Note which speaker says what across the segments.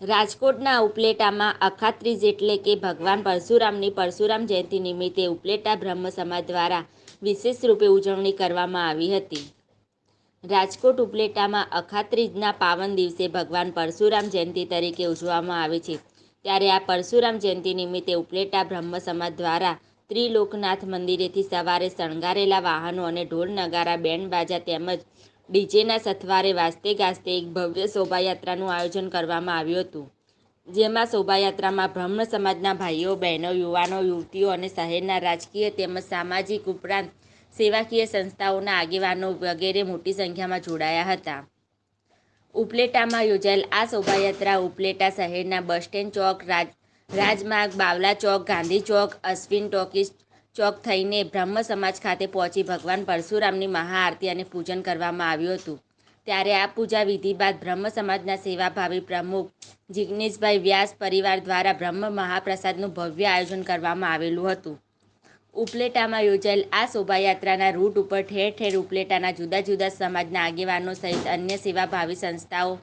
Speaker 1: રાજકોટના ઉપલેટામાં અખાત્રીજ એટલે કે ભગવાન પરશુરામની પરશુરામ જયંતિ નિમિત્તે ઉપલેટા બ્રહ્મ સમાજ દ્વારા વિશેષ રૂપે ઉજવણી કરવામાં આવી હતી. રાજકોટ ઉપલેટામાં અખાત્રીજના પાવન દિવસે ભગવાન પરશુરામ જયંતિ તરીકે ઉજવવામાં આવે છે. ત્યારે આ પરશુરામ જયંતિ નિમિત્તે ઉપલેટા બ્રહ્મ સમાજ દ્વારા ત્રિલોકનાથ મંદિરેથી સવારે શણગારેલા વાહનો અને ઢોલ નગારા, બેન્ડ બાજા તેમજ ડીજેના સથવારે વાજતે ગાજતે એક ભવ્ય શોભાયાત્રાનું આયોજન કરવામાં આવ્યું હતું, જેમાં શોભાયાત્રામાં બ્રહ્મ સમાજના ભાઈઓ, બહેનો, યુવાનો, યુવતીઓ અને શહેરના રાજકીય તેમજ સામાજિક ઉપરાંત સેવાકીય સંસ્થાઓના આગેવાનો વગેરે મોટી સંખ્યામાં જોડાયા હતા. ઉપલેટામાં યોજાયેલ આ શોભાયાત્રા ઉપલેટા શહેરના બસ સ્ટેન્ડ ચોક, રાજ, રાજમાર્ગ, બાવલા ચોક, ગાંધી ચોક, અશ્વિન ટોકીઝ ચોક થઈને બ્રહ્મ સમાજ ખાતે પહોંચી ભગવાન પરશુરામની મહાઆરતી અને પૂજન કરવામાં આવ્યું હતું. ત્યારે આ પૂજા વિધિ બાદ બ્રહ્મ સમાજના સેવાભાવી પ્રમુખ જિગ્નેશભાઈ વ્યાસ પરિવાર દ્વારા બ્રહ્મ મહાપ્રસાદનું ભવ્ય આયોજન કરવામાં આવેલું હતું. ઉપલેટામાં યોજાયેલ આ શોભાયાત્રાના રૂટ ઉપર ઠેર ઠેર ઉપલેટાના જુદા જુદા સમાજના આગેવાનો સહિત અન્ય સેવાભાવી સંસ્થાઓ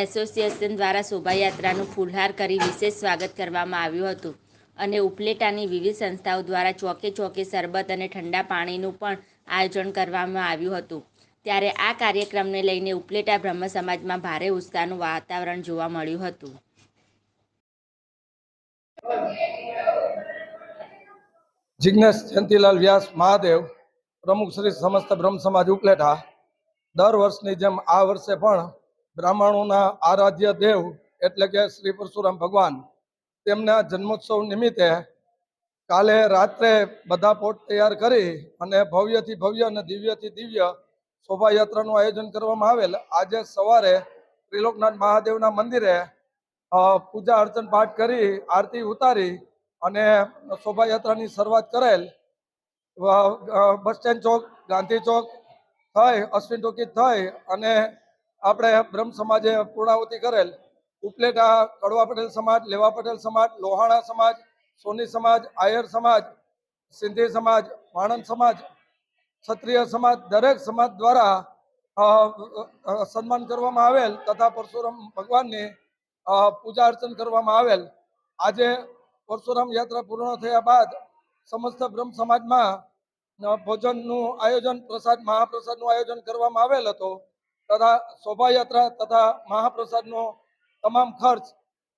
Speaker 1: એસોસિએશન દ્વારા શોભાયાત્રાનું ફુલહાર કરી વિશેષ સ્વાગત કરવામાં આવ્યું હતું. અને ઉપલેટાની વિવિધ સંસ્થાઓ દ્વારા ચોકે ચોકે શરબત અને ઠંડા પાણીનું પણ આયોજન કરવામાં આવ્યું હતું. ત્યારે આ કાર્યક્રમને લઈને ઉપલેટા બ્રહ્મ સમાજમાં ભારે ઉત્સાહનું વાતાવરણ જોવા મળ્યું હતું.
Speaker 2: જિજ્ઞેશ જયંતિલાલ વ્યાસ મહાદેવ, પ્રમુખ શ્રી સમસ્ત બ્રહ્મ સમાજ ઉપલેટા. દર વર્ષની જેમ આ વર્ષે પણ બ્રાહ્મણોના આરાધ્ય દેવ એટલે કે શ્રી પરશુરામ ભગવાન તેમના જન્મોત્સવ નિમિત્તે કાલે રાત્રે બધા પોટ તૈયાર કરી અને ભવ્યથી ભવ્ય અને દિવ્યથી દિવ્ય શોભાયાત્રાનું આયોજન કરવામાં આવેલ. આજે સવારે ત્રિલોકનાથ મહાદેવના મંદિરે પૂજા અર્ચન પાઠ કરી, આરતી ઉતારી અને શોભાયાત્રાની શરૂઆત કરેલ. બસ સ્ટેન્ડ ચોક, ગાંધી ચોક થઈ, અશ્વિન ટોકી થઈ અને આપણે બ્રહ્મ સમાજે પૂર્ણાહુતિ કરેલ. ઉપલેટા, કડવા પટેલ સમાજ, લેવા પટેલ સમાજ, લોહાણા સમાજ, સોની સમાજ, આયર સમાજ, સિંધી સમાજ, વાણંદ સમાજ, ક્ષત્રિય સમાજ, દરેક સમાજ દ્વારા સન્માન કરવામાં આવેલ તથા પરશુરામ ભગવાનની પૂજા અર્ચન કરવામાં આવેલ. આજે પરશુરામ યાત્રા પૂર્ણ થયા બાદ સમસ્ત બ્રહ્મ સમાજમાં ભોજનનું આયોજન, પ્રસાદ, મહાપ્રસાદનું આયોજન કરવામાં આવેલ હતો. તથા શોભાયાત્રા તથા મહાપ્રસાદનો Tamam kart.